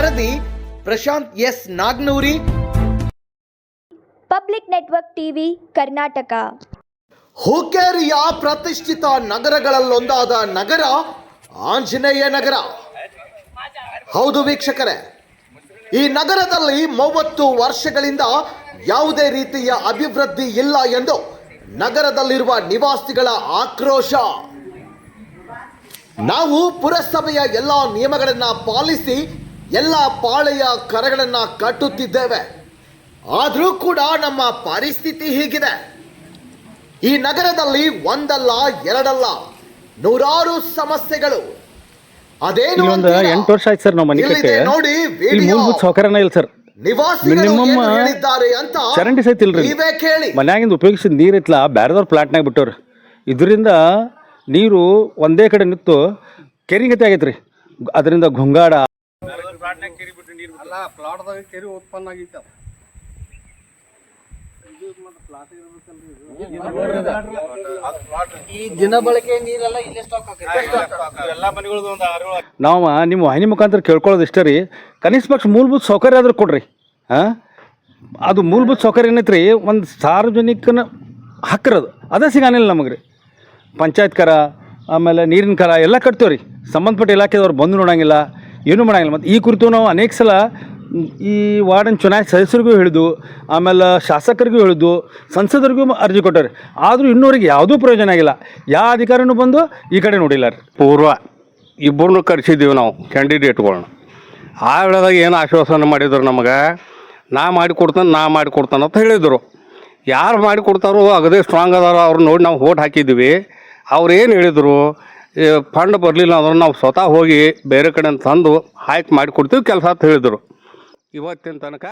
ವರದಿ Prashanth S Nagnuri. Public network TV Karnataka. ಹುಕ್ಕೇರಿಯ ಪ್ರತಿಷ್ಠಿತ ನಗರಗಳಲ್ಲೊಂದಾದ ನಗರ ಆಂಜನೇಯ ನಗರ. ಹೌದು ವೀಕ್ಷಕರೇ ಈ ನಗರದಲ್ಲಿ ಮೂವತ್ತು ವರ್ಷಗಳಿಂದ ಯಾವುದೇ ರೀತಿಯ ಅಭಿವೃದ್ಧಿ ಇಲ್ಲ ಎಂದು ನಗರದಲ್ಲಿರುವ ನಿವಾಸಿಗಳ ಆಕ್ರೋಶ. ನಾವು ಪುರಸಭೆಯ ಎಲ್ಲ ನಿಯಮಗಳನ್ನು ಪಾಲಿಸಿ ಎಲ್ಲ ಪಾಳೆಯ ಕರಗಳನ್ನ ಕಟ್ಟುತ್ತಿದ್ದೇವೆ. ಆದರೂ ಕೂಡ ನಮ್ಮ ಪರಿಸ್ಥಿತಿ ಹೀಗಿದೆ. ಈ ನಗರದಲ್ಲಿ ಒಂದಲ್ಲ ಎರಡಲ್ಲ ನೂರಾರು ಸಮಸ್ಯೆಗಳು. ಅದೇನು? ಎಂಟು ವರ್ಷ ಆಯ್ತು ಸರ್ ನಮ್ಮ ಮನೆ ನೋಡಿ. ಮೂಲಭೂತ ಸೌಕರ್ಯನ ಇಲ್ಲ ಸರ್. ಮಿನಿಮಮ್ ಚರಂಡಿ ಸಹಿತ ಇಲ್ರಿ. ಮನ್ಯಾಗಿಂದ ಉಪಯೋಗಿಸಿದ ನೀರು ಇತ್ತಲ್ಲ ಬ್ಯಾರೆದವ್ರ ಪ್ಲಾಟ್ನಾಗ ಬಿಟ್ಟವ್ರಿ. ಇದರಿಂದ ನೀರು ಒಂದೇ ಕಡೆ ನಿಂತು ಕೆರಿಗತಿ ಆಗೈತ್ರಿ. ಅದರಿಂದ ಗುಂಗಾಡ ಅಲ್ಲ ಪ್ಲಾಟ್ದಾಗ ಕೆರಿ ಉತ್ಪನ್ನ ಆಗೈತೆ ಅದು. ಈ ದಿನ ಬಳಕೆ ನೀರೆಲ್ಲ ಇಲ್ಲೇ ಸ್ಟಾಕ್ ನಾವು ನಿಮ್ಮ ವಾಹಿನಿ ಮುಖಾಂತರ ಕೇಳ್ಕೊಳ್ಳೋದು ಇಷ್ಟೇ ರೀ. ಕನಿಷ್ಠ ಪಕ್ಷ ಮೂಲಭೂತ ಸೌಕರ್ಯ ಆದ್ರೂ ಕೊಡ್ರಿ. ಹಾಂ? ಅದು ಮೂಲಭೂತ ಸೌಕರ್ಯ ಏನೈತ್ರಿ? ಒಂದು ಸಾರ್ವಜನಿಕನ ಹಕ್ಕರದು. ಅದೇ ಸಿಗಾನಿಲ್ಲ ನಮಗೆ ರೀ ಪಂಚಾಯತ್ ಕರ ಆಮೇಲೆ ನೀರಿನ ಕರ ಎಲ್ಲ ಕಟ್ತೇವ್ರಿ. ರೀ ಸಂಬಂಧಪಟ್ಟ ಇಲಾಖೆದವ್ರು ಬಂದು ನೋಡಂಗಿಲ್ಲ. ಏನೂ ಮಾಡಂಗಿಲ್ಲ. ಮತ್ತು ಈ ಕುರಿತು ನಾವು ಅನೇಕ ಸಲ ಈ ವಾರ್ಡನ್ ಚುನಾಯಿತ ಸದಸ್ಯರಿಗೂ ಹೇಳಿದ್ದು, ಆಮೇಲೆ ಶಾಸಕರಿಗೂ ಹೇಳಿದ್ದು, ಸಂಸದರಿಗೂ ಅರ್ಜಿ ಕೊಟ್ಟವ್ರಿ. ಆದರೂ ಇನ್ನೂರಿಗೆ ಯಾವುದೂ ಪ್ರಯೋಜನ ಆಗಿಲ್ಲ. ಯಾವ ಅಧಿಕಾರನೂ ಬಂದು ಈ ಕಡೆ ನೋಡಿಲ್ಲ ರೀ ಪೂರ್ವ ಇಬ್ಬರನ್ನು ಕರೆಸಿದ್ದೀವಿ ನಾವು ಕ್ಯಾಂಡಿಡೇಟ್ಗಳನ್ನ ಆ ವೇಳೆದಾಗ ಏನು ಆಶ್ವಾಸನೆ ಮಾಡಿದ್ರು ನಮಗೆ? ನಾ ಮಾಡಿಕೊಡ್ತಾನೆ ನಾ ಮಾಡಿಕೊಡ್ತಾನೆ ಅಂತ ಹೇಳಿದರು. ಯಾರು ಮಾಡಿಕೊಡ್ತಾರೋ ಅಗದೇ ಸ್ಟ್ರಾಂಗ್ ಅದಾರೋ ಅವ್ರು ನೋಡಿ ನಾವು ಓಟ್ ಹಾಕಿದ್ದೀವಿ. ಅವ್ರು ಏನು ಹೇಳಿದರು? ಫಂಡ್ ಬರಲಿಲ್ಲ ಅಂದ್ರೆ ನಾವು ಸ್ವತಃ ಹೋಗಿ ಬೇರೆ ಕಡೆ ತಂದು ಹಾಯ್ಕ್ ಮಾಡಿ ಕೊಡ್ತೀವಿ ಕೆಲಸ ಅಂತ ಹೇಳಿದರು. ಇವತ್ತಿನ ತನಕ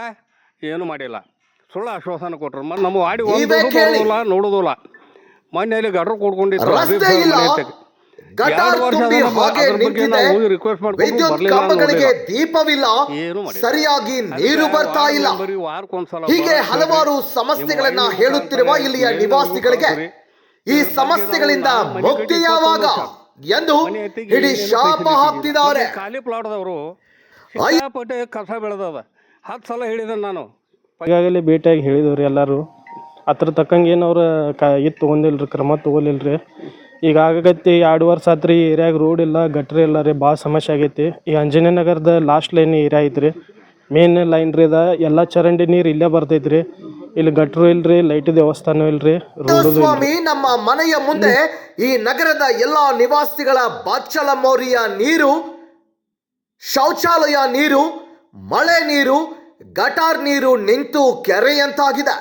ಏನು ಮಾಡಿಲ್ಲ. ಸುಳ್ಳು ಆಶ್ವಾಸನೆ ಕೊಟ್ಟರು ಮತ್ತು ನಮ್ಮ ವಾಡಿ ಒಂದು ಬರೋದಿಲ್ಲ ನೋಡೋದಿಲ್ಲ ಮೊನ್ನೆಯಲ್ಲಿ ಗಡ್ರು ಕೊಡ್ಕೊಂಡಿತ್ತು. ದೀಪವಿಲ್ಲ. ಸರಿಯಾಗಿ ನೀರು ಬರ್ತಾ ಇಲ್ಲ. ಹೀಗೆ ಹಲವಾರು. ಸಮಸ್ಯೆಗಳನ್ನ ಹೇಳುತ್ತಿರುವ ಇಲ್ಲಿಯ ನಿವಾಸಿಗಳಿಗೆ ಈ ಸಮಸ್ಯೆಗಳಿಂದ ಮುಕ್ತಿ ಯಾವಾಗ ಎಂದು ಇಡೀ ಶಾಪ ಹಾಕ್ತಿದ್ದಾರೆ. ಖಾಲಿ ಪ್ಲಾಟ್ದವರು ಸಿಕ್ಕಾಪಟ್ಟೆ ಕಸ ಬೆಳೆದದ. ಹತ್ತು ಸಲ ಹೇಳಿದೆ ನಾನು. ಈಗಾಗಲೇ ಭೇಟಿಯಾಗಿ ಹೇಳಿದವ್ರಿ ಎಲ್ಲರೂ. ಅದ್ರ ತಕ್ಕಂಗೆ ಏನು ಅವ್ರು ಕ ಇದು ತೊಗೊಂಡಿಲ್ರಿ ಕ್ರಮ ತೊಗೊಲಿಲ್ರಿ ಈಗ ಆಗತ್ತೆ ಎರಡು ವರ್ಷ ಆತ್ರಿ ಈ ಏರಿಯಾಗ ರೋಡ್ ಇಲ್ಲ ಗಟ್ರಿ ಇಲ್ಲ ರೀ ಭಾಳ ಸಮಸ್ಯೆ ಆಗೈತಿ. ಈ ಅಂಜನೇಯ ನಗರದ ಲಾಸ್ಟ್ ಲೈನ್ ಏರಿಯಾ ಐತ್ರಿ. ಮೇನ್ ಲೈನ್ ರೀ ಇದ ಎಲ್ಲ ಚರಂಡಿ ನೀರು ಇಲ್ಲೇ ಬರ್ತೈತ್ರಿ. ಇಲ್ಲಿ ಗಟ್ರು ಇಲ್ರಿ ಲೈಟ್ ವ್ಯವಸ್ಥಾನೂ ಇಲ್ರಿ ರೋಡು ಸ್ವಾಮಿ ನಮ್ಮ ಮನೆಯ ಮುಂದೆ ಈ ನಗರದ ಎಲ್ಲಾ ನಿವಾಸಿಗಳ ಬಾಚಲ ಮೌರ್ಯ ನೀರು ಶೌಚಾಲಯ ನೀರು ಮಳೆ ನೀರು ಗಟಾರ್ ನೀರು ನಿಂತು ಕೆರೆಯಂತಾಗಿದೆ.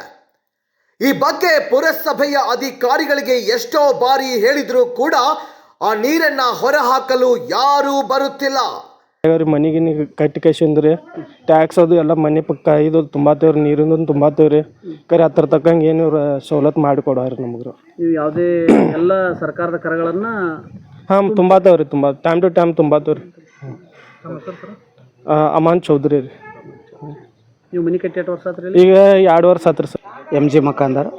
ಈ ಬಗ್ಗೆ ಪುರಸಭೆಯ ಅಧಿಕಾರಿಗಳಿಗೆ ಎಷ್ಟೋ ಬಾರಿ ಹೇಳಿದ್ರು ಕೂಡ ಆ ನೀರನ್ನ ಹೊರಹಾಕಲು ಯಾರೂ ಬರುತ್ತಿಲ್ಲ. ಅವ್ರಿ ಮನೆಗೆ ಕಟ್ಟಿ ಕೈಸಿಂದ್ರಿ ಟ್ಯಾಕ್ಸ್ ಅದು ಎಲ್ಲ ಮನೆ ಪಕ್ಕ ಇದು ತುಂಬಾತೇವ್ರಿ ನೀರಿಂದು ತುಂಬಾತೇವ್ರಿ. ಕರೆ ಹತ್ರ ತಕ್ಕಂಗೆ ಏನು ಇವ್ರು ಸವಲತ್ತು ಮಾಡಿಕೊಡೋರಿ ನಮ್ಗೆ ನೀವು ಯಾವುದೇ ಎಲ್ಲ ಸರ್ಕಾರದ ಕರಗಳನ್ನ ಹಾಂ ತುಂಬಾತೇವ್ರಿ ತುಂಬ ಟೈಮ್ ಟು ಟೈಮ್ ತುಂಬಾತೇವ್ರಿ. ಅಮಾನ್ ಚೌಧರಿ ರೀ. ನೀವು ಮನೆ ಕಟ್ಟಿ ಎಷ್ಟು ವರ್ಷ ಆತ್ರಿ ಈಗ ಎರಡು ವರ್ಷ ಆತ್ರಿ ಸರ್. ಎಂ ಜಿ ಮಕಾಂದರ್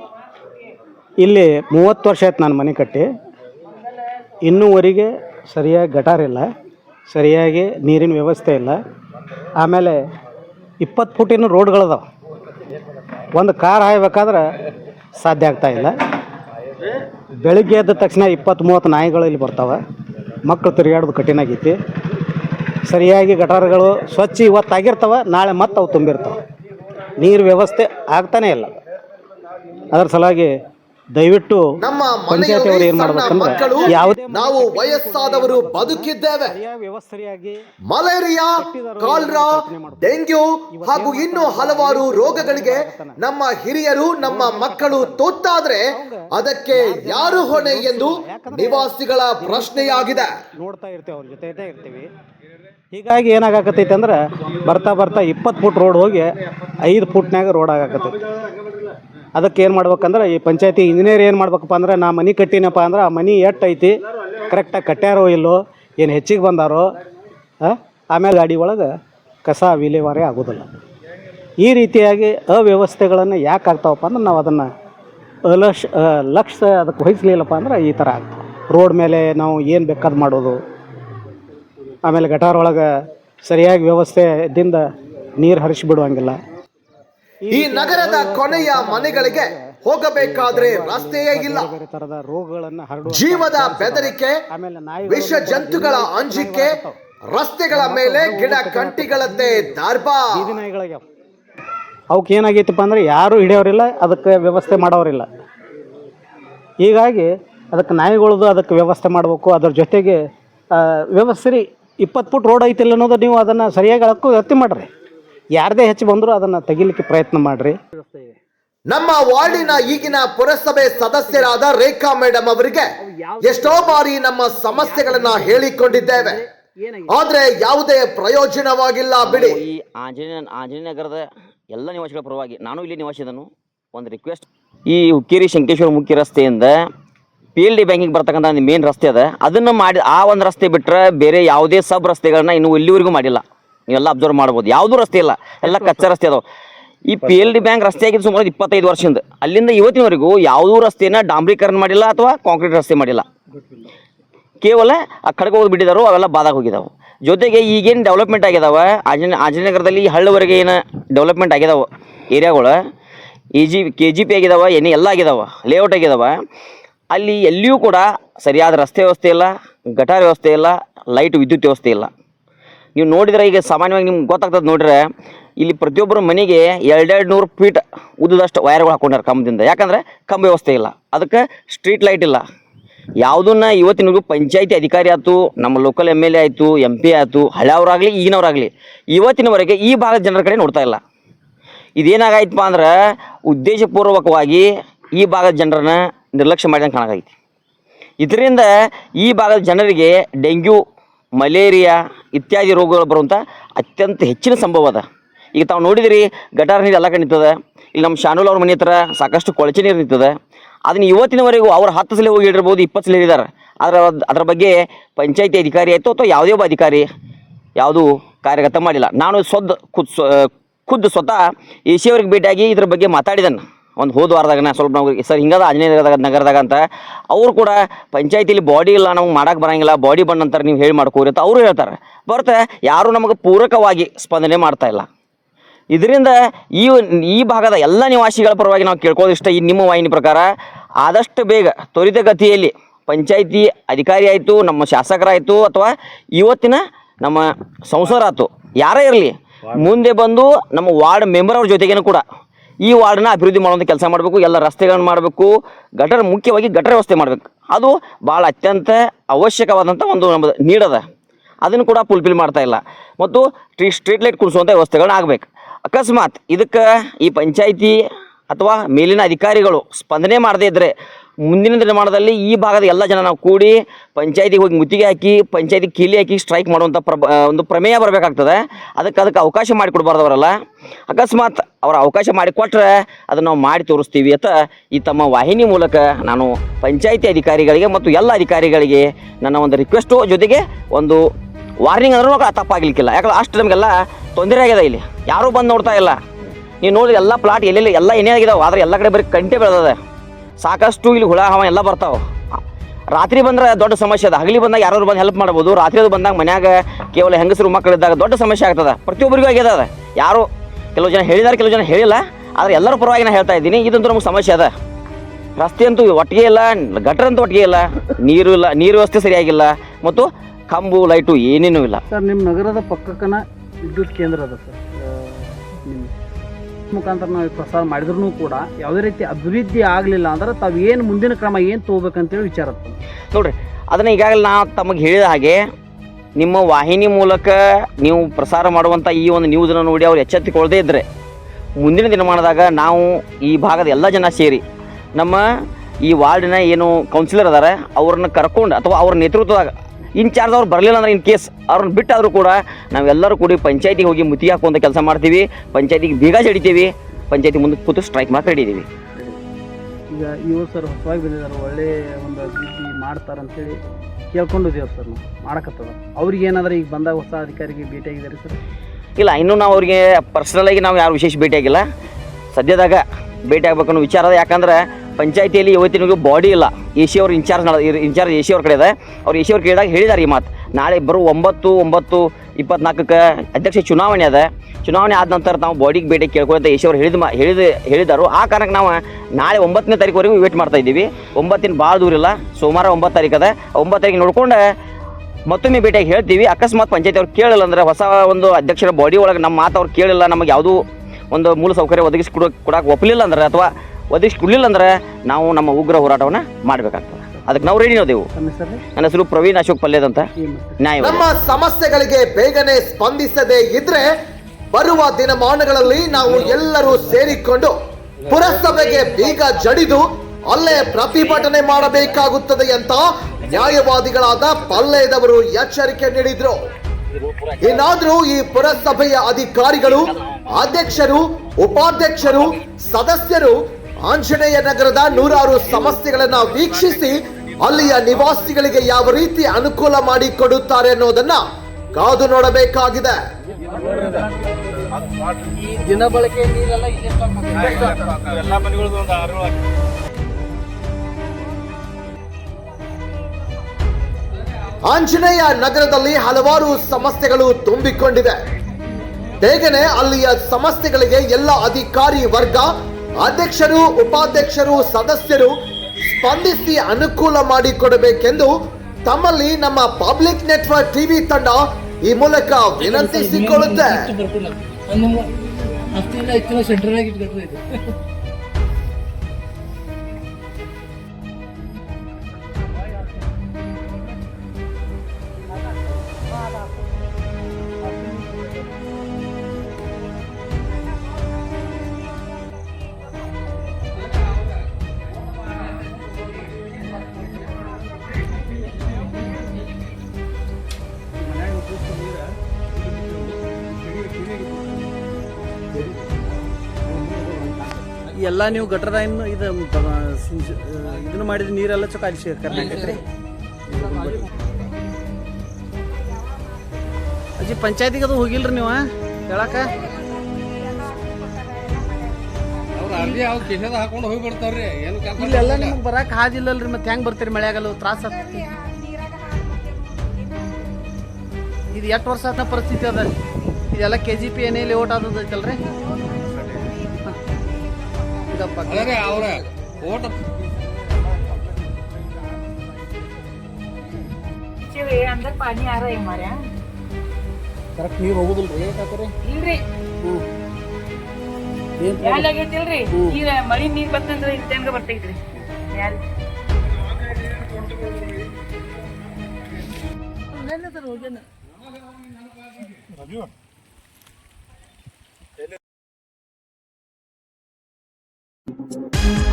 ಇಲ್ಲಿ ಮೂವತ್ತು ವರ್ಷ ಆಯ್ತು ನಾನು ಮನೆ ಕಟ್ಟಿ. ಇನ್ನೂವರೆಗೆ ಸರಿಯಾಗಿ ಗಟಾರಿಲ್ಲ ಇಲ್ಲ. ಸರಿಯಾಗಿ ನೀರಿನ ವ್ಯವಸ್ಥೆ ಇಲ್ಲ. ಆಮೇಲೆ ಇಪ್ಪತ್ತು ಫುಟಿನ ರೋಡ್ಗಳದಾವೆ ಒಂದು ಕಾರ್ ಹಾಯ್ಬೇಕಾದ್ರೆ ಸಾಧ್ಯ ಆಗ್ತಾಯಿಲ್ಲ ಬೆಳಿಗ್ಗೆ ಎದ್ದ ತಕ್ಷಣ ಇಪ್ಪತ್ತು ಮೂವತ್ತು ನಾಯಿಗಳು ಇಲ್ಲಿ ಬರ್ತಾವೆ. ಮಕ್ಕಳು ತಿರುಗಾಡೋದು ಕಠಿಣ ಆಗೈತಿ. ಸರಿಯಾಗಿ ಗಟಾರಗಳು ಸ್ವಚ್ಛ ಇವತ್ತು ಆಗಿರ್ತಾವೆ ನಾಳೆ ಮತ್ತೆ ಅವು ತುಂಬಿರ್ತಾವೆ. ನೀರು ವ್ಯವಸ್ಥೆ ಆಗ್ತಾನೇ ಇಲ್ಲ. ಅದರ ಸಲುವಾಗಿ ದಯವಿಟ್ಟು ನಮ್ಮ ಅವ್ರು ಏನು ಮಾಡ್ಬೇಕಂದ್ರೆ ಮಕ್ಕಳು ಯಾವುದೇ ನಾವು ವಯಸ್ಸಾದವರು ಬದುಕಿದ್ದೇವೆ. ವ್ಯವಸ್ಥೆಯಾಗಿ ಮಲೇರಿಯಾ ಕಾಲ್ರಾ ಡೆಂಗ್ಯೂ ಹಾಗೂ ಇನ್ನು ಹಲವಾರು ರೋಗಗಳಿಗೆ ನಮ್ಮ ಹಿರಿಯರು ನಮ್ಮ ಮಕ್ಕಳು ತುತ್ತಾದ್ರೆ ಅದಕ್ಕೆ ಯಾರು ಹೊಣೆ ಎಂದು ನಿವಾಸಿಗಳ ಪ್ರಶ್ನೆಯಾಗಿದೆ. ನೋಡ್ತಾ ಇರ್ತೇವೆ ಅವ್ರ ಜೊತೆ ಇರ್ತೀವಿ. ಹೀಗಾಗಿ ಏನಾಗಕತ್ತೈತೆ ಅಂದ್ರೆ ಬರ್ತಾ ಬರ್ತಾ ಇಪ್ಪತ್ತು ಫುಟ್ ರೋಡ್ ಹೋಗಿ ಐದು ಫುಟ್ನಾಗ ರೋಡ್ ಆಗಾಕತ್ತೈತಿ. ಅದಕ್ಕೆ ಏನು ಮಾಡ್ಬೇಕಂದ್ರೆ, ಈ ಪಂಚಾಯತಿ ಇಂಜಿನಿಯರ್ ಏನು ಮಾಡ್ಬೇಕಪ್ಪ ಅಂದ್ರೆ, ನಾ ಮನೆ ಕಟ್ಟಿನಪ್ಪ ಅಂದ್ರೆ, ಆ ಮನೆ ಎಷ್ಟು ಐತಿ ಕರೆಕ್ಟಾಗಿ ಕಟ್ಟ್ಯಾರೋ ಇಲ್ಲೋ, ಏನು ಹೆಚ್ಚಿಗೆ ಬಂದಾರೋ? ಆಮೇಲೆ ಗಾಡಿ ಒಳಗೆ ಕಸ ವಿಲೇವಾರಿ ಆಗೋದಿಲ್ಲ. ಈ ರೀತಿಯಾಗಿ ಅವ್ಯವಸ್ಥೆಗಳನ್ನು ಯಾಕೆ ಆಗ್ತಾವಪ್ಪ ಅಂದ್ರೆ, ನಾವು ಅದನ್ನು ಅಲಕ್ಷ ಲಕ್ಷ ಅದಕ್ಕೆ ವಹಿಸ್ಲಿಲ್ಲಪ್ಪ ಅಂದ್ರೆ, ಈ ಥರ ಆಗ್ತವೆ ರೋಡ್ ಮೇಲೆ ನಾವು ಏನು ಬೇಕಾದ ಮಾಡೋದು. ಆಮೇಲೆ ಗಟಾರೊಳಗೆ ಸರಿಯಾಗಿ ವ್ಯವಸ್ಥೆದಿಂದ ನೀರು ಹರಿಸಿಬಿಡುವಂಗಿಲ್ಲ. ಈ ನಗರದ ಕೊನೆಯ ಮನೆಗಳಿಗೆ ಹೋಗಬೇಕಾದ್ರೆ ರಸ್ತೆಯೇ ಇಲ್ಲ. ಜೀವದ ಬೆದರಿಕೆ ವಿಷ ಜಂತುಗಳ ಅಂಜಿಕೆ, ರಸ್ತೆಗಳ ಮೇಲೆ ಗಿಡ ಕಂಟಿಗಳಂತೆ ದಾರ್ಬಾ. ಅವಕ್ಕೆ ಏನಾಗೈತಪ್ಪ ಅಂದ್ರೆ ಯಾರು ಹಿಡಿಯೋರಿಲ್ಲ, ಅದಕ್ಕೆ ವ್ಯವಸ್ಥೆ ಮಾಡೋರಿಲ್ಲ. ಹೀಗಾಗಿ ಅದಕ್ಕೆ ನಾಯಿಗಳದ್ದು ಅದಕ್ಕೆ ವ್ಯವಸ್ಥೆ ಮಾಡಬೇಕು. ಅದ್ರ ಜೊತೆಗೆ ವ್ಯವಸ್ಥೆ ಇಪ್ಪತ್ತು ಫುಟ್ ರೋಡ್ ಐತಿಲ್ಲ ಅನ್ನೋದು ನೀವು ಅದನ್ನು ಸರಿಯಾಗಿ ಹೇಳಕ್ಕೂ ವ್ಯವಸ್ಥೆ ಮಾಡಿರಿ. ಯಾರದೇ ಹೆಚ್ಚು ಬಂದರೂ ಅದನ್ನು ತೆಗಿಲಿಕ್ಕೆ ಪ್ರಯತ್ನ ಮಾಡಿರಿ. ನಮ್ಮ ವಾರ್ಡಿನ ಈಗಿನ ಪುರಸಭೆ ಸದಸ್ಯರಾದ ರೇಖಾ ಮೇಡಮ್ ಅವರಿಗೆ ಎಷ್ಟೋ ಬಾರಿ ನಮ್ಮ ಸಮಸ್ಯೆಗಳನ್ನ ಹೇಳಿಕೊಂಡಿದ್ದೇವೆ. ಆದ್ರೆ ಯಾವುದೇ ಪ್ರಯೋಜನವಾಗಿಲ್ಲ ಬಿಡಿ. ಈ ಆಂಜನೇಯ ಆಂಜನೇಯ ನಗರದ ಎಲ್ಲ ನಿವಾಸಿಗಳ ಪರವಾಗಿ ನಾನು ಇಲ್ಲಿ ನಿವಾಸಿದನು. ಒಂದು ರಿಕ್ವೆಸ್ಟ್ ಈ ಹುಕ್ಕೇರಿ ಶಂಕೇಶ್ವರ ಮುಖ್ಯ ರಸ್ತೆಯಿಂದ ಪಿ ಎಲ್ ಡಿ ಬ್ಯಾಂಕಿಗೆ ಬರ್ತಕ್ಕಂಥ ಒಂದು ಮೇನ್ ರಸ್ತೆ ಅದ. ಅದನ್ನು ಮಾಡಿ ಆ ಒಂದು ರಸ್ತೆ ಬಿಟ್ಟರೆ ಬೇರೆ ಯಾವುದೇ ಸಬ್ ರಸ್ತೆಗಳನ್ನ ಇನ್ನು ಇಲ್ಲಿವರೆಗೂ ಮಾಡಿಲ್ಲ. ನೀವೆಲ್ಲ ಅಬ್ಸರ್ವ್ ಮಾಡ್ಬೋದು. ಯಾವುದೂ ರಸ್ತೆ ಇಲ್ಲ. ಎಲ್ಲ ಕಚ್ಚಾ ರಸ್ತೆ ಅದಾವೆ. ಈ ಪಿ ಎಲ್ ಡಿ ಬ್ಯಾಂಕ್ ರಸ್ತೆ ಆಗಿದ್ದು ಸುಮಾರು ಇಪ್ಪತ್ತೈದು ವರ್ಷದಿಂದ. ಅಲ್ಲಿಂದ ಇವತ್ತಿನವರೆಗೂ ಯಾವುದೂ ರಸ್ತೆನ ಡಾಂಬ್ರೀಕರಣ ಮಾಡಿಲ್ಲ ಅಥವಾ ಕಾಂಕ್ರೀಟ್ ರಸ್ತೆ ಮಾಡಿಲ್ಲ. ಕೇವಲ ಆ ಕಡೆಗೆ ಹೋಗಿ ಬಿಟ್ಟಿದ್ದಾರೋ ಅವೆಲ್ಲ ಬಾದಾಗ ಹೋಗಿದಾವೆ. ಜೊತೆಗೆ ಈಗೇನು ಡೆವಲಪ್ಮೆಂಟ್ ಆಗಿದಾವೆ ಆಂಜನ ಆಂಜನಗರದಲ್ಲಿ ಈ ಹಳ್ಳವರೆಗೆ ಏನು ಡೆವಲಪ್ಮೆಂಟ್ ಆಗಿದಾವೆ ಏರಿಯಾಗಳು A G K G P ಆಗಿದಾವೆ ಏನೇ ಎಲ್ಲ ಆಗಿದಾವೆ ಲೇಔಟ್ ಆಗಿದಾವ. ಅಲ್ಲಿ ಎಲ್ಲಿಯೂ ಕೂಡ ಸರಿಯಾದ ರಸ್ತೆ ವ್ಯವಸ್ಥೆ ಇಲ್ಲ ಗಟಾರ ವ್ಯವಸ್ಥೆ ಇಲ್ಲ ಲೈಟ್ ವಿದ್ಯುತ್ ವ್ಯವಸ್ಥೆ ಇಲ್ಲ. ನೀವು ನೋಡಿದ್ರೆ ಈಗ ಸಾಮಾನ್ಯವಾಗಿ ನಿಮ್ಗೆ ಗೊತ್ತಾಗ್ತದೆ ನೋಡ್ರೆ, ಇಲ್ಲಿ ಪ್ರತಿಯೊಬ್ಬರು ಮನೆಗೆ ಎರಡೆರಡು ನೂರು ಫೀಟ್ ಉದ್ದದಷ್ಟು ವೈರ್ಗಳು ಹಾಕೊಂಡಾರೆ ಕಂಬದಿಂದ. ಯಾಕಂದ್ರೆ ಕಂಬ ವ್ಯವಸ್ಥೆ ಇಲ್ಲ. ಅದಕ್ಕೆ ಸ್ಟ್ರೀಟ್ ಲೈಟ್ ಇಲ್ಲ. ಯಾವುದನ್ನ ಇವತ್ತಿನಿಗೂ ಪಂಚಾಯತಿ ಅಧಿಕಾರಿ ಆಯಿತು, ನಮ್ಮ ಲೋಕಲ್ ಎಂ ಎಲ್ ಎ ಆಯಿತು ಎಂ ಪಿ ಆಯಿತು, ಹಳೆಯವರಾಗಲಿ, ಈಗಿನವರಾಗಲಿ, ಇವತ್ತಿನವರೆಗೆ ಈ ಭಾಗದ ಜನರ ಕಡೆ ನೋಡ್ತಾ ಇಲ್ಲ. ಇದೇನಾಗಾಯ್ತಪ್ಪ ಅಂದ್ರೆ ಉದ್ದೇಶಪೂರ್ವಕವಾಗಿ ಈ ಭಾಗದ ಜನರನ್ನ ನಿರ್ಲಕ್ಷ್ಯ ಮಾಡಿದಂಗೆ ಕಾಣಾಗೈತಿ ಇದರಿಂದ ಈ ಭಾಗದ ಜನರಿಗೆ ಡೆಂಗ್ಯೂ ಮಲೇರಿಯಾ ಇತ್ಯಾದಿ ರೋಗಗಳು ಬರುವಂಥ ಅತ್ಯಂತ ಹೆಚ್ಚಿನ ಸಂಭವ ಅದ. ಈಗ ತಾವು ನೋಡಿದಿರಿ, ಗಟಾರ ನೀರು ಎಲ್ಲ ಕಡೆ ಇಲ್ಲಿ ನಮ್ಮ ಶಾನುಲ್ ಅವ್ರ ಮನೆ ಹತ್ರ ಸಾಕಷ್ಟು ಕೊಳಚೆ ನೀರು ನಿಂತದೆ. ಅದನ್ನು ಇವತ್ತಿನವರೆಗೂ ಅವ್ರು ಹತ್ತು ಸಲ ಹೋಗಿ ಇಡಿರ್ಬೋದು ಇಪ್ಪತ್ತು ಸಲ ಇದ್ದಾರೆ ಅದರ ಅದರ ಬಗ್ಗೆ ಪಂಚಾಯಿತಿ ಅಧಿಕಾರಿ ಆಯಿತು ಅಥವಾ ಯಾವುದೇ ಒಬ್ಬ ಅಧಿಕಾರಿ ಯಾವುದೂ ಕಾರ್ಯಗತ ಮಾಡಿಲ್ಲ. ನಾನು ಸ್ವದ್ ಖುದ್ ಸ್ವ ಖುದ್ದು ಸ್ವತಃ ಎ ಭೇಟಿಯಾಗಿ ಇದ್ರ ಬಗ್ಗೆ ಮಾತಾಡಿದನು. ಒಂದು ಹೋದ ವಾರದಾಗ ನಾ ಸ್ವಲ್ಪ ನಾವು ಸರ್ ಹಿಂಗದ ಆಂಜನೇಯ ನಗರದಾಗ ಅಂತ, ಅವರು ಕೂಡ ಪಂಚಾಯತಿಲಿ ಬಾಡಿ ಇಲ್ಲ, ನಮ್ಗೆ ಮಾಡಕ್ಕೆ ಬರಂಗಿಲ್ಲ ಬಾಡಿ ಬಣ್ಣ ಅಂತಾರೆ ನೀವು ಹೇಳಿ ಮಾಡ್ಕೋರಿ ಅಂತ ಅವರು ಹೇಳ್ತಾರೆ. ಬರ್ತೆ ಯಾರು ನಮಗೆ ಪೂರಕವಾಗಿ ಸ್ಪಂದನೆ ಮಾಡ್ತಾ ಇಲ್ಲ. ಇದರಿಂದ ಈ ಈ ಭಾಗದ ಎಲ್ಲ ನಿವಾಸಿಗಳ ಪರವಾಗಿ ನಾವು ಕೇಳ್ಕೊಳ್ಳೋದಿಷ್ಟ ಈ ನಿಮ್ಮ ವಾಹಿನಿ ಪ್ರಕಾರ ಆದಷ್ಟು ಬೇಗ ತ್ವರಿತಗತಿಯಲ್ಲಿ ಪಂಚಾಯಿತಿ ಅಧಿಕಾರಿ ಆಯಿತು, ನಮ್ಮ ಶಾಸಕರಾಯಿತು, ಅಥವಾ ಇವತ್ತಿನ ನಮ್ಮ ಸಂಸದರಾಯ್ತು, ಯಾರೇ ಇರಲಿ, ಮುಂದೆ ಬಂದು ನಮ್ಮ ವಾರ್ಡ್ ಮೆಂಬರ್ ಅವ್ರ ಜೊತೆಗೇನು ಕೂಡ ಈ ವಾರ್ಡ್ನ ಅಭಿವೃದ್ಧಿ ಮಾಡುವಂಥ ಕೆಲಸ ಮಾಡಬೇಕು, ಎಲ್ಲ ರಸ್ತೆಗಳನ್ನು ಮಾಡಬೇಕು, ಗಟರ್ ಮುಖ್ಯವಾಗಿ ಗಟರ್ ವ್ಯವಸ್ಥೆ ಮಾಡಬೇಕು. ಅದು ಭಾಳ ಅತ್ಯಂತ ಅವಶ್ಯಕವಾದಂಥ ಒಂದು ನಮ್ಮದು ನೀಡದ. ಅದನ್ನು ಕೂಡ ಫುಲ್ಫಿಲ್ ಮಾಡ್ತಾ ಇಲ್ಲ. ಮತ್ತು ಟ್ರೀ ಸ್ಟ್ರೀಟ್ ಲೈಟ್ ಕುಡಿಸುವಂಥ ವ್ಯವಸ್ಥೆಗಳನ್ನ ಆಗಬೇಕು. ಅಕಸ್ಮಾತ್ ಇದಕ್ಕೆ ಈ ಪಂಚಾಯಿತಿ ಅಥವಾ ಮೇಲಿನ ಅಧಿಕಾರಿಗಳು ಸ್ಪಂದನೆ ಮಾಡದೇ ಇದ್ದರೆ ಮುಂದಿನ ದಿನಮಾನದಲ್ಲಿ ಈ ಭಾಗದ ಎಲ್ಲ ಜನ ನಾವು ಕೂಡಿ ಪಂಚಾಯತಿಗೆ ಹೋಗಿ ಮುತ್ತಿಗೆ ಹಾಕಿ ಪಂಚಾಯತಿ ಕೀಲಿ ಹಾಕಿ ಸ್ಟ್ರೈಕ್ ಮಾಡುವಂಥ ಪ್ರ ಒಂದು ಪ್ರಮೇಯ ಬರಬೇಕಾಗ್ತದೆ. ಅದಕ್ಕೆ ಅದಕ್ಕೆ ಅವಕಾಶ ಮಾಡಿಕೊಡ್ಬಾರ್ದು ಅವರೆಲ್ಲ ಅಕಸ್ಮಾತ್ ಅವರ ಅವಕಾಶ ಮಾಡಿಕೊಟ್ರೆ ಅದನ್ನು ನಾವು ಮಾಡಿ ತೋರಿಸ್ತೀವಿ ಅಂತ ಈ ತಮ್ಮ ವಾಹಿನಿ ಮೂಲಕ ನಾನು ಪಂಚಾಯತಿ ಅಧಿಕಾರಿಗಳಿಗೆ ಮತ್ತು ಎಲ್ಲ ಅಧಿಕಾರಿಗಳಿಗೆ ನನ್ನ ಒಂದು ರಿಕ್ವೆಸ್ಟು ಜೊತೆಗೆ ಒಂದು ವಾರ್ನಿಂಗ್ ಅಂದ್ರೂ ತಪ್ಪಾಗಲಿಕ್ಕಿಲ್ಲ. ಯಾಕಂದ್ರೆ ಅಷ್ಟು ನಮಗೆಲ್ಲ ತೊಂದರೆ ಆಗಿದೆ ಇಲ್ಲಿ. ಯಾರೂ ಬಂದು ನೋಡ್ತಾ ಇಲ್ಲ. ನೀವು ನೋಡಿದ್ರೆ ಎಲ್ಲ ಪ್ಲಾಟ್ ಎಲ್ಲೆಲ್ಲಿ ಎಲ್ಲ ಏನೇ ಆಗಿದಾವೆ, ಆದರೆ ಎಲ್ಲ ಕಡೆ ಬರೀ ಕಂಟೆ ಬೆಳೆದದೆ. ಸಾಕಷ್ಟು ಇಲ್ಲಿ ಹುಳ, ಹವ ಎಲ್ಲ ಬರ್ತಾವೆ. ರಾತ್ರಿ ಬಂದ್ರೆ ದೊಡ್ಡ ಸಮಸ್ಯೆ ಅದ. ಹಗಲಿ ಬಂದಾಗ ಯಾರು ಬಂದು ಹೆಲ್ಪ್ ಮಾಡ್ಬೋದು. ರಾತ್ರಿ ಅದು ಬಂದಾಗ ಮನ್ಯಾಗ ಕೇವಲ ಹೆಂಗಸರು ಮಕ್ಕಳಿದ್ದಾಗ ದೊಡ್ಡ ಸಮಸ್ಯೆ ಆಗ್ತದೆ. ಪ್ರತಿಯೊಬ್ಬರಿಗೂ ಆಗ್ಯದ ಅದು. ಯಾರು ಕೆಲವು ಜನ ಹೇಳಿದಾರೆ, ಕೆಲವು ಜನ ಹೇಳಿಲ್ಲ. ಆದರೆ ಎಲ್ಲರ ಪರವಾಗಿ ನಾನು ಹೇಳ್ತಾ ಇದ್ದೀನಿ. ಇದಂತೂ ನಮಗೆ ಸಮಸ್ಯೆ ಅದ. ರಸ್ತೆ ಅಂತೂ ಒಟ್ಟಿಗೆ ಇಲ್ಲ, ಗಟ್ರ ಅಂತೂ ಒಟ್ಟಿಗೆ ಇಲ್ಲ. ನೀರು ಇಲ್ಲ, ನೀರು ವ್ಯವಸ್ಥೆ ಸರಿಯಾಗಿಲ್ಲ. ಮತ್ತು ಕಂಬು, ಲೈಟು ಏನೇನೂ ಇಲ್ಲ. ಸರ್ ನಿಮ್ಮ ನಗರದ ಪಕ್ಕಕ್ಕನ ವಿದ್ಯುತ್ ಕೇಂದ್ರ ಅದ ಸರ್. ಮುಖಾಂತರ ನಾವು ಪ್ರಸಾರ ಮಾಡಿದ್ರು ಕೂಡ ಯಾವುದೇ ರೀತಿ ಅಭಿವೃದ್ಧಿ ಆಗಲಿಲ್ಲ ಅಂದ್ರೆ ತಾವು ಮುಂದಿನ ಕ್ರಮ ಏನು ತೊಗೋಬೇಕಂತೇಳಿ ವಿಚಾರ. ನೋಡ್ರಿ, ಅದನ್ನು ಈಗಾಗಲೇ ನಾ ತಮಗೆ ಹೇಳಿದ ಹಾಗೆ ನಿಮ್ಮ ವಾಹಿನಿ ಮೂಲಕ ನೀವು ಪ್ರಸಾರ ಮಾಡುವಂಥ ಈ ಒಂದು ನ್ಯೂಸನ್ನು ನೋಡಿ ಅವ್ರು ಎಚ್ಚೆತ್ತುಕೊಳ್ಳದೇ ಇದ್ದರೆ ಮುಂದಿನ ದಿನಮಾನದಾಗ ನಾವು ಈ ಭಾಗದ ಎಲ್ಲ ಜನ ಸೇರಿ ನಮ್ಮ ಈ ವಾರ್ಡಿನ ಏನು ಕೌನ್ಸಿಲರ್ ಅದಾರೆ, ಅವ್ರನ್ನ ಕರ್ಕೊಂಡು ಅಥವಾ ಅವ್ರ ನೇತೃತ್ವದಾಗ ಇನ್ಚಾರ್ಜ್ ಅವ್ರು ಬರಲಿಲ್ಲ ಅಂದ್ರೆ ಇನ್ ಕೇಸ್ ಅವ್ರನ್ನ ಬಿಟ್ಟಾದರೂ ಕೂಡ ನಾವೆಲ್ಲರೂ ಕೂಡಿ ಪಂಚಾಯತಿಗೆ ಹೋಗಿ ಮುತಿ ಹಾಕುವಂಥ ಕೆಲಸ ಮಾಡ್ತೀವಿ. ಪಂಚಾಯತಿಗೆ ಬೀಗ ಜಡಿತೀವಿ. ಪಂಚಾಯತಿ ಮುಂದೆ ಕೂತು ಸ್ಟ್ರೈಕ್ ಮಾಡಿ ರೆಡಿ ಇದ್ದೀವಿ ಈಗ ಇವರು ಸರ್ ಹೊಸವಾಗಿ ಬಂದಿದ್ದಾರೆ. ಒಳ್ಳೆ ಒಂದು ಅಭಿವೃದ್ಧಿ ಮಾಡ್ತಾರಂತೇಳಿ ಕೇಳ್ಕೊಂಡಿದ್ದೀವಿ ಸರ್ ನಾವು. ಮಾಡಕತ್ತದ. ಅವ್ರಿಗೆ ಏನಾದ್ರೆ ಈಗ ಬಂದಾಗ ಹೊಸ ಅಧಿಕಾರಿಗೆ ಭೇಟಿಯಾಗಿದ್ದಾರೆ ಸರ್? ಇಲ್ಲ ಇನ್ನೂ ನಾವು ಅವ್ರಿಗೆ ಪರ್ಸ್ನಲಾಗಿ ನಾವು ಯಾರು ವಿಶೇಷ ಭೇಟಿಯಾಗಿಲ್ಲ. ಸದ್ಯದಾಗ ಭೇಟಿ ಆಗ್ಬೇಕನ್ನೋ ವಿಚಾರ ಯಾಕಂದ್ರೆ ಪಂಚಾಯತಿಯಲ್ಲಿ ಇವತ್ತಿನಿಗೂ ಬಾಡಿ ಇಲ್ಲ. ಎ ಸಿ ಅವ್ರ ಇನ್ಚಾರ್ಜ್ ಇನ್ಚಾರ್ಜ್ ಎ ಸಿ ಅವ್ರ ಕಡೆ ಇದೆ. ಅವ್ರು ಎ ಸಿ ಅವ್ರ ಕೇಳಿದಾಗ ಹೇಳಿದ್ದಾರೆ ಈ ಮಾತು. ನಾಳೆ ಬರೋ ಒಂಬತ್ತು ಒಂಬತ್ತು, ಇಪ್ಪತ್ನಾಲ್ಕಕ್ಕೆ ಅಧ್ಯಕ್ಷ ಚುನಾವಣೆ ಅದ ಚುನಾವಣೆ ಆದ ನಂತರ ನಾವು ಬಾಡಿಗೆ ಭೇಟಿ ಕೇಳ್ಕೊಂತ ಈಶ್ವರ್ ಹೇಳಿದ ಮಾ ಹೇಳಿದ ಹೇಳಿದರು ಆ ಕಾರಣಕ್ಕೆ ನಾವು ನಾಳೆ ಒಂಬತ್ತನೇ ತಾರೀಕುವರೆಗೂ ವೇಟ್ ಮಾಡ್ತಾ ಇದ್ದೀವಿ. ಒಂಬತ್ತಿನ ಭಾಳ ದೂರ ಇಲ್ಲ. ಸೋಮವಾರ ಒಂಬತ್ತು ತಾರೀಕು ಅದ ಒಂಬತ್ತು ತಾರೀಕು ನೋಡ್ಕೊಂಡು ಮತ್ತೊಮ್ಮೆ ಭೇಟಿಯಾಗಿ ಹೇಳ್ತೀವಿ. ಅಕಸ್ಮಾತ್ ಪಂಚಾಯತಿ ಅವ್ರು ಕೇಳಿಲ್ಲ ಅಂದ್ರೆ ಹೊಸ ಒಂದು ಅಧ್ಯಕ್ಷರ ಬಾಡಿ ಒಳಗೆ ನಮ್ಮ ಮಾತು ಅವ್ರು ಕೇಳಿಲ್ಲ. ನಮಗೆ ಯಾವುದೂ ಒಂದು ಮೂಲ ಸೌಕರ್ಯ ಒದಗಿಸಿ ಕೊಡೋ ಕೊಡೋಕೆ ಒಪ್ಪಲಿಲ್ಲ ಅಂದ್ರೆ ಅಥವಾ ಒದಗಿಸಿ ಕೊಡಲಿಲ್ಲ ಅಂದ್ರೆ ನಾವು ನಮ್ಮ ಉಗ್ರ ಹೋರಾಟವನ್ನು ಮಾಡಬೇಕಾಗ್ತದೆ. ಅದಕ್ಕೆ ನಾವು ರೆಡಿ ನೋದೆವು ತಮ್ಮ ನನ್ನ ಹೆಸರು ಪ್ರವೀಣ್ ಅಶೋಕ್ ಪಲ್ಯದ್ ಅಂತ. ನ್ಯಾಯ ನಮ್ಮ ಸಮಸ್ಯೆಗಳಿಗೆ ಬೇಗನೆ ಸ್ಪಂದಿಸದೆ ಇದ್ರೆ ಬರುವ ದಿನಮಾನಗಳಲ್ಲಿ ನಾವು ಎಲ್ಲರೂ ಸೇರಿಕೊಂಡು ಪುರಸಭೆಗೆ ಬೀಗ ಜಡಿದು ಅಲ್ಲೇ ಪ್ರತಿಭಟನೆ ಮಾಡಬೇಕಾಗುತ್ತದೆ ಅಂತ ನ್ಯಾಯವಾದಿಗಳಾದ ಪಲ್ಲೇದವರು ಎಚ್ಚರಿಕೆ ನೀಡಿದ್ರು. ಇನ್ನಾದ್ರೂ ಈ ಪುರಸಭೆಯ ಅಧಿಕಾರಿಗಳು ಅಧ್ಯಕ್ಷರು ಉಪಾಧ್ಯಕ್ಷರು ಸದಸ್ಯರು ಆಂಜನೇಯ ನಗರದ ನೂರಾರು ಸಮಸ್ಯೆಗಳನ್ನ ವೀಕ್ಷಿಸಿ ಅಲ್ಲಿಯ ನಿವಾಸಿಗಳಿಗೆ ಯಾವ ರೀತಿ ಅನುಕೂಲ ಮಾಡಿಕೊಡುತ್ತಾರೆ ಅನ್ನೋದನ್ನ ಕಾದು ನೋಡಬೇಕಾಗಿದೆ. ಆಂಜನೇಯ ನಗರದಲ್ಲಿ ಹಲವಾರು ಸಮಸ್ಯೆಗಳು ತುಂಬಿಕೊಂಡಿದೆ ಬೇಗನೆ ಅಲ್ಲಿಯ ಸಮಸ್ಯೆಗಳಿಗೆ ಎಲ್ಲ ಅಧಿಕಾರಿ ವರ್ಗ ಅಧ್ಯಕ್ಷರು ಉಪಾಧ್ಯಕ್ಷರು ಸದಸ್ಯರು ಸ್ಪಂದಿಸಿ ಅನುಕೂಲ ಮಾಡಿಕೊಡಬೇಕೆಂದು ತಮ್ಮಲ್ಲಿ ನಮ್ಮ ಪಬ್ಲಿಕ್ ನೆಟ್ವರ್ಕ್ ಟಿವಿ ತಂಡ ಈ ಮೂಲಕ ವಿನಂತಿಸಿಕೊಳ್ಳುತ್ತೆ ಇದು ಎಲ್ಲ ನೀವು ಗಟರ್ ಇನ್ನು ಇದು ಇದನ್ನು ಮಾಡಿದ ನೀರೆಲ್ಲ ಚೊಕ್ಕ ಅಲ್ಲಿ ಕರ್ನಾಟಕ ರೀ ಅಜ್ಜಿ ಪಂಚಾಯತಿಗೆ ಅದು ಹೋಗಿಲ್ರಿ ನೀವು ಹೇಳಕ ಇಲ್ಲೆಲ್ಲ ನಿಮ್ಗೆ ಬರಕ್ ಹಾದಿಲ್ಲಲ್ರಿ ಮತ್ತೆ ಹೆಂಗ್ ಬರ್ತೀರಿ ಮಳೆಯಾಗಲ್ಲ ತ್ರಾಸ ಇದು ಎಷ್ಟು ವರ್ಷ ಆತ ಪರಿಸ್ಥಿತಿ ಅದ? ಇದೆಲ್ಲ ಕೆ ಜಿ ಪಿ ಏನೇ ಲೇಔಟ್ ಆದದೈತಲ್ರಿ അവരുടെ വളരെ അവരെ ഓട്ടം ಅಂದ್ರೆ ಪಾನಿ ಆರ ಮಾರ ಕರೆಕ್ಟ್ ನೀರು ಹೋಗುದಿಲ್ರಿ ಯಾಕಂದ್ರೆ ಇಲ್ರಿ ಮ್ಯಾಲ ಆಗೈತಿಲ್ರಿ ಈಗ ಮಳಿ ನೀರ್ ಬರ್ತಂದ್ರೆ ಇಲ್ಲಿ ತನಕ ಬರ್ತೈತ್ರಿ ಮ್ಯಾಲ ಹೋಗ್ಯಾನ